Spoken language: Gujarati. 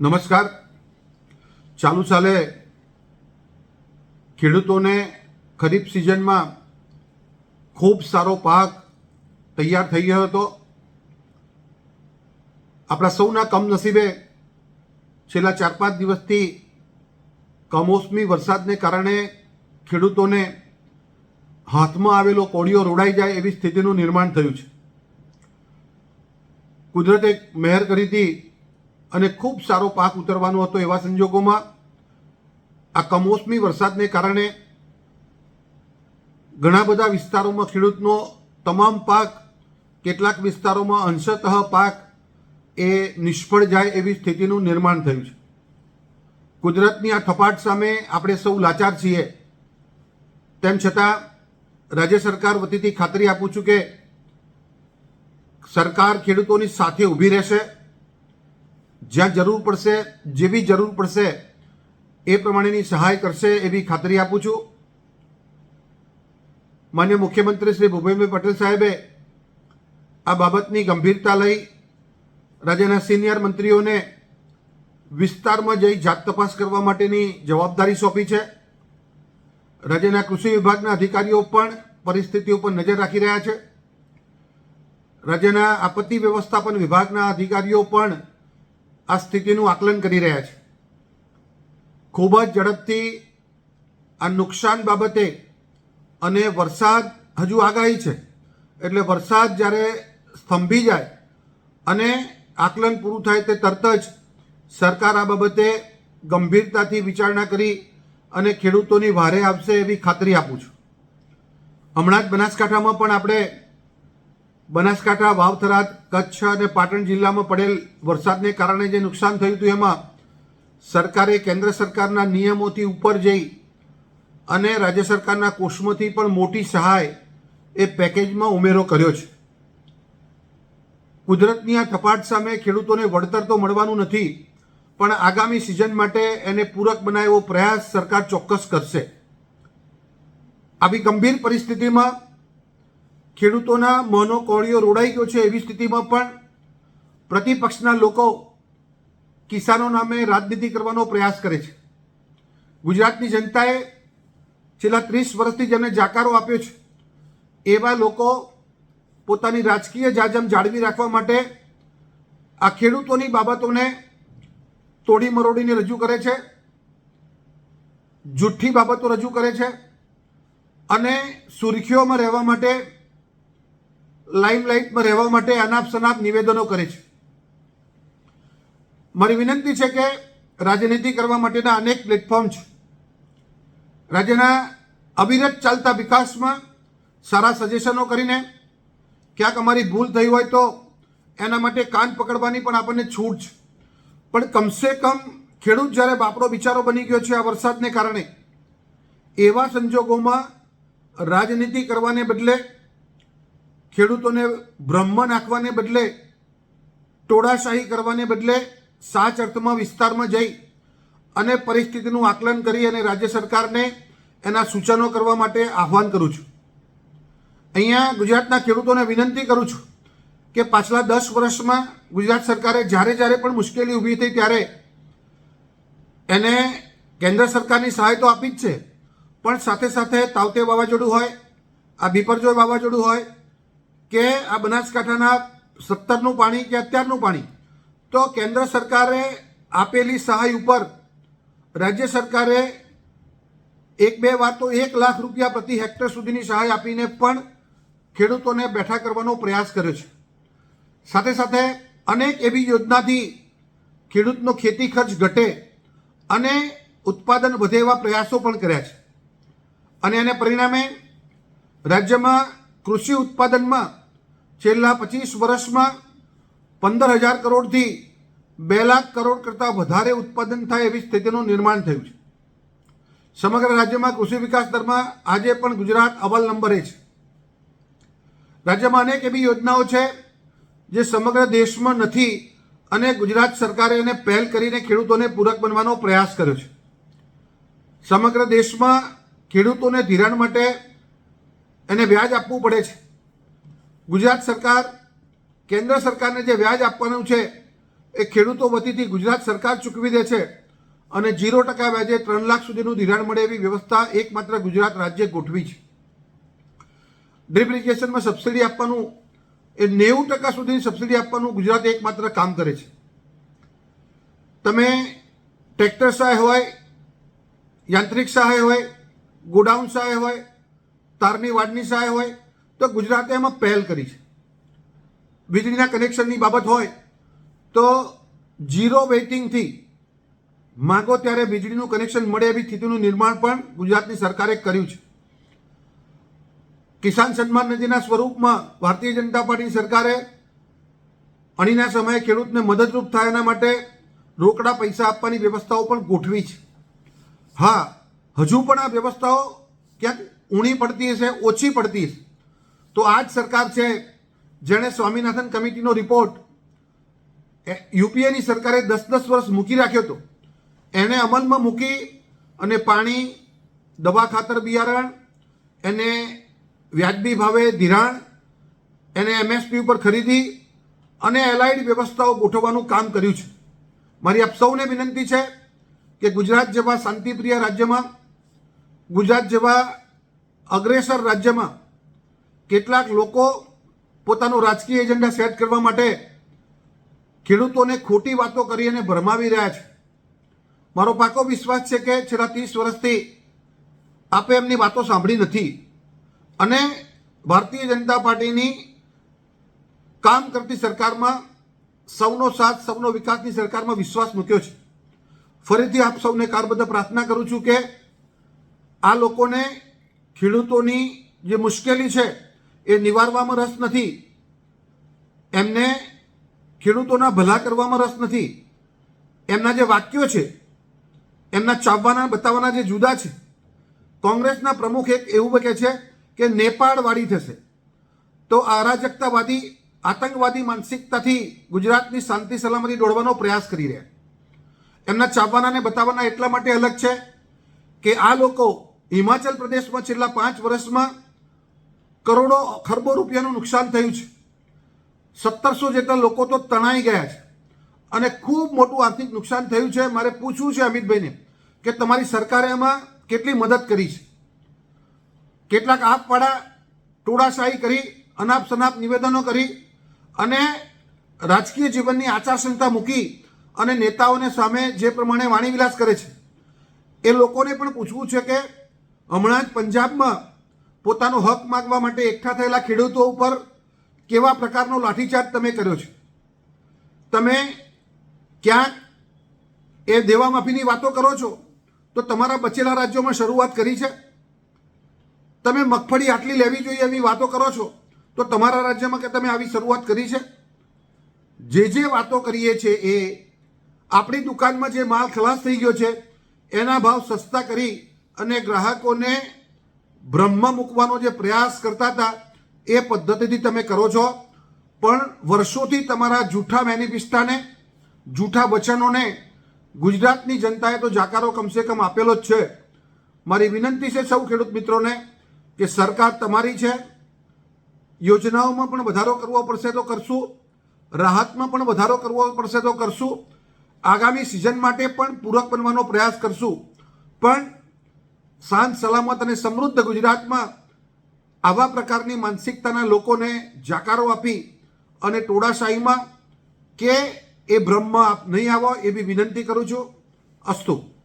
નમસ્કાર. ચાલુ સાલે ખેડૂતોને ખરીફ સિઝનમાં ખૂબ સારો પાક તૈયાર થઈ ગયો હતો. આપણા સૌના કમનસીબે છેલ્લા ચાર પાંચ દિવસથી કમોસમી વરસાદને કારણે ખેડૂતોને હાથમાં આવેલો કોળિયો રોડાઈ જાય એવી સ્થિતિનું નિર્માણ થયું છે. કુદરતે મહેર કરી હતી અને ખૂબ સારો પાક ઉતરવાનો હતો એવા સંજોગોમાં. આ કમોસમી વરસાદને કારણે ઘણા બધા વિસ્તારોમાં ખેડૂતનો તમામ પાક, કેટલાક વિસ્તારોમાં અંશતઃ પાક, એ નિષ્ફળ જાય એવી સ્થિતિનું નિર્માણ થયું છે. કુદરતની આ થપાટ સામે આપણે સૌ લાચાર છીએ. તેમ છતાં, રાજ્ય સરકાર વતીથી ખાતરી આપું છું કે સરકાર ખેડૂતોની સાથે ઊભી રહેશે. જ્યાં જરૂર પડશે જેવી જરૂર પડશે, એ પ્રમાણેની સહાય કરશે એવી ખાતરી આપું છું. માન્ય મુખ્યમંત્રી શ્રી ભૂપેન્દ્રભાઈ પટેલ સાહેબે આ બાબતની ગંભીરતા લઈ રાજ્યના સિનિયર મંત્રીઓને વિસ્તારમાં જઈ જાત તપાસ કરવા માટેની જવાબદારી સોંપી છે. રાજ્યના કૃષિ વિભાગના અધિકારીઓ પણ પરિસ્થિતિ ઉપર નજર રાખી રહ્યા છે. રાજ્યના આપત્તિ વ્યવસ્થાપન વિભાગના અધિકારીઓ પણ આ સ્થિતિનું આકલન કરી રહ્યા છે. ખૂબ જ ઝડપથી આ નુકસાન બાબતે અને વરસાદ હજુ આગાહી છે. એટલે વરસાદ જ્યારે સ્તંભી જાય અને આકલન પૂરું થાય તે તરત જ સરકાર આ બાબતે ગંભીરતાથી વિચારણા કરી અને ખેડૂતોની વારે આવશે એવી ખાતરી આપું છું. હમણાં જ બનાસકાંઠામાં પણ આપણે બનાસકાંઠા વાવથરા કચ્છ અને પાટણ જિલ્લામાં પડેલ વરસાદને કારણે જે નુકસાન થયું હતું એમાં સરકારે કેન્દ્ર સરકારના નિયમોથી ઉપર જઈ અને રાજ્ય સરકારના કોષમાંથી પણ મોટી સહાય એ પેકેજમાં ઉમેરો કર્યો છે. કુદરતની આ થપાટ સામે ખેડૂતોને વળતર તો મળવાનું નથી, પણ આગામી સિઝન માટે એને પૂરક બનાવે પ્રયાસ સરકાર ચોક્કસ કરશે. આવી ગંભીર પરિસ્થિતિમાં ખેડૂતોના મોનો કોળિયો રોડાઈ ગયો છે એવી સ્થિતિમાં પણ પ્રતિપક્ષના લોકો કિસાનો નામે રાજનીતિ કરવાનો પ્રયાસ કરે છે. ગુજરાતની જનતાએ છેલ્લા ત્રીસ વર્ષથી જેમને જાકારો આપ્યો છે, એવા લોકો પોતાની રાજકીય જાજમ જાળવી રાખવા માટે આ ખેડૂતોની બાબતોને તોડી મરોડીને રજૂ કરે છે, જૂઠ્ઠી બાબતો રજૂ કરે છે અને સુરખીઓમાં રહેવા માટે લાઇમલાઇટમાં રહેવા માટે અનાપ શનાપ નિવેદનો કરે છે. મારી વિનંતી છે કે રાજનીતિ કરવા માટેના અનેક પ્લેટફોર્મ છે. રાજ્યના અવિરત ચાલતા વિકાસમાં સારા સજેશનો કરીને ક્યાંક અમારી ભૂલ થઈ હોય તો એના માટે કાન પકડવાની પણ આપણને છૂટ છે. પણ કમસે કમ ખેડૂત જ્યારે બાપડો બિચારો બની ગયો છે આ વરસાદને કારણે, એવા સંજોગોમાં રાજનીતિ કરવાને બદલે ખેડૂતોને બ્રહ્મ નાખવાને બદલે, ટોળાશાહી કરવાને બદલે સાચ અર્થમાં વિસ્તારમાં જઈ અને પરિસ્થિતિનું આકલન કરી અને રાજ્ય સરકારને એના સૂચનો કરવા માટે આહવાન કરું છું. અહીંયા ગુજરાતના ખેડૂતોને વિનંતી કરું છું કે પાછલા દસ વર્ષમાં ગુજરાત સરકારે જ્યારે જ્યારે પણ મુશ્કેલી ઊભી થઈ ત્યારે એને કેન્દ્ર સરકારની સહાય તો આપી જ છે. પણ સાથે સાથે તાવતે વાવાઝોડું હોય, આ બિપરજોય વાવાઝોડું હોય કે આ બનાસકાંઠાના સત્તરનું પાણી કે અત્યારનું પાણી? તો કેન્દ્ર સરકારે આપેલી સહાય ઉપર રાજ્ય સરકારે એક બે વાર તો એક લાખ રૂપિયા પ્રતિ હેક્ટર સુધીની સહાય આપીને પણ ખેડૂતોને બેઠા કરવાનો પ્રયાસ કર્યો છે. સાથે સાથે અનેક એવી યોજનાથી ખેડૂતનો ખેતી ખર્ચ ઘટે અને ઉત્પાદન વધે એવા પ્રયાસો પણ કર્યા છે. અને એને પરિણામે રાજ્યમાં કૃષિ ઉત્પાદનમાં છેલ્લા પચીસ વર્ષમાં પંદર હજાર કરોડથી બે લાખ કરોડ કરતાં વધારે ઉત્પાદન થાય એવી સ્થિતિનું નિર્માણ થયું છે. સમગ્ર રાજ્યમાં કૃષિ વિકાસ દરમાં આજે પણ ગુજરાત અવ્વલ નંબરે છે. રાજ્યમાં અનેક એવી યોજનાઓ છે જે સમગ્ર દેશમાં નથી અને ગુજરાત સરકારે એને પહેલ કરીને ખેડૂતોને પૂરક બનવાનો પ્રયાસ કર્યો છે. સમગ્ર દેશમાં ખેડૂતોને ધિરાણ માટે એને વ્યાજ આપવું પડે છે. ગુજરાત સરકાર, કેન્દ્ર સરકારને જે વ્યાજ આપવાનું છે, એ ખેડૂતો વતીથી ગુજરાત સરકાર ચૂકવી દે છે અને જીરો ટકા વ્યાજે ત્રણ લાખ સુધીનું ધિરાણ મળે એવી વ્યવસ્થા એકમાત્ર ગુજરાત રાજ્ય ગોઠવી છે. ડ્રીપ ઇરિગેશનમાં સબસિડી આપવાનું, એ નેવું ટકા સુધીની સબસિડી આપવાનું ગુજરાત એકમાત્ર કામ કરે છે. તમે ટ્રેક્ટર સહાય હોય, યાંત્રિક સહાય હોય, ગોડાઉન સહાય હોય તારની વાડની સહાય હોય તો ગુજરાતે એમાં પહેલ કરી છે. વીજળીના કનેક્શનની બાબત હોય તો જીરો વેઇટિંગથી માગો ત્યારે વીજળીનું કનેક્શન મળે એવી સ્થિતિનું નિર્માણ પણ ગુજરાતની સરકારે કર્યું છે. કિસાન સન્માન નિધિના સ્વરૂપમાં ભારતીય જનતા પાર્ટી સરકારે અણીના સમયે ખેડૂતને મદદરૂપ થાય એના માટે રોકડા પૈસા આપવાની વ્યવસ્થાઓ પણ ગોઠવી છે. હા, હજુ પણ આ વ્યવસ્થાઓ ક્યાંક ઊણી પડતી હશે, ઓછી પડતી હશે. તો આ જ સરકાર છે, જેણે સ્વામિનાથન કમિટીનો રિપોર્ટ યુપીએની સરકારે દસ દસ વર્ષ મૂકી રાખ્યો હતો. એને અમલમાં મૂકી અને પાણી, દવા ખાતર બિયારણ, એને વ્યાજબી ભાવે ધિરાણ, એને એમએસપી ઉપર ખરીદી અને એલાઇડ વ્યવસ્થાઓ ગોઠવવાનું કામ કર્યું છે. મારી આપ સૌને વિનંતી છે કે ગુજરાત જેવા શાંતિપ્રિય રાજ્યમાં, ગુજરાત જેવા અગ્રેસર રાજ્યમાં કેટલાક લોકો પોતાનો રાજકીય એજન્ડા સેટ કરવા માટે ખેડૂતોને ખોટી વાતો કરી અને ભરમાવી રહ્યા છે. મારો પાકો વિશ્વાસ છે કે છેલ્લા ત્રીસ વર્ષથી આપે એમની વાતો સાંભળી નથી અને ભારતીય જનતા પાર્ટીની કામ કરતી સરકારમાં સૌનો સાથ, સૌનો વિકાસની સરકારમાં વિશ્વાસ મૂક્યો છે. ફરીથી આપ સૌને કારબદ્ધ પ્રાર્થના કરું છું કે આ લોકોને ખેડૂતોની જે મુશ્કેલી છે, એ નિવારવામાં રસ નથી. એમને ખેડૂતોના ભલા કરવામાં રસ નથી. એમના જે વાક્યો છે, એમના ચાવવાના, બતાવવાના જે જુદા છે, કોંગ્રેસના પ્રમુખ એક એવું કહે છે કે નેપાળવાળી થશે. તો અરાજકતાવાદી, આતંકવાદી માનસિકતાથી ગુજરાતની શાંતિ સલામતી દોડવાનો પ્રયાસ કરી રહ્યા એમના ચાવવાનાને બતાવવાના એટલા માટે અલગ છે કે આ લોકો હિમાચલ પ્રદેશમાં છેલ્લા પાંચ વર્ષમાં કરોડો ખરબો રૂપિયાનું નુકસાન થયું છે. સત્તરસો જેટલા લોકો તો તણાઈ ગયા છે. અને ખૂબ મોટું આર્થિક નુકસાન થયું છે. મારે પૂછવું છે અમિતભાઈને કે તમારી સરકારે એમાં કેટલી મદદ કરી છે? કેટલાક આપવાળા ટોળાશાહી કરી અનાપ શનાપ નિવેદનો કરી અને રાજકીય જીવનની આચારસંહિતા મૂકી અને નેતાઓને સામે જે પ્રમાણે વાણીવિલાસ કરે છે. એ લોકોને પણ પૂછવું છે કે હમણાં જ પંજાબમાં પોતાનો હક માગવા માટે એકઠા થયેલા ખેડૂતો ઉપર કેવા પ્રકારનો લાઠીચાર્જ તમે કર્યો છે? તમે ક્યાંક એ દેવા માફીની વાતો કરો છો, તો તમારા બચેલા રાજ્યોમાં શરૂઆત કરી છે? તમે મગફળી આટલી લેવી જોઈએ એવી વાતો કરો છો, તો તમારા રાજ્યમાં કે તમે આવી શરૂઆત કરી છે? જે જે વાતો કરીએ છીએ એ આપણી દુકાનમાં જે માલ ખલાસ થઈ ગયો છે, એના ભાવ સસ્તા કરી અને ગ્રાહકોને ભ્રમમાં મૂકવાનો જે પ્રયાસ કરતા હતા, એ પદ્ધતિથી તમે કરો છો. પણ વર્ષોથી તમારા જૂઠા મેનિફિસ્ટાને જૂઠા વચનોને ગુજરાતની જનતાએ તો જાકારો કમસે કમ આપેલો જ છે. મારી વિનંતી છે સૌ ખેડૂત મિત્રોને કે સરકાર તમારી છે. યોજનાઓમાં પણ વધારો કરવો પડશે તો કરશું. રાહતમાં પણ વધારો કરવો પડશે તો કરશું. આગામી સિઝન માટે પણ પૂરક બનવાનો પ્રયાસ કરશું. પણ શાંત, સલામત અને સમૃદ્ધ ગુજરાતમાં આવા પ્રકારની માનસિકતાના લોકોને જાકારો આપી અને ટોળાશાહીમાં કે એ બ્રહ્મ આપ નહીં આવો એવી વિનંતી કરું છું. અસ્તુ.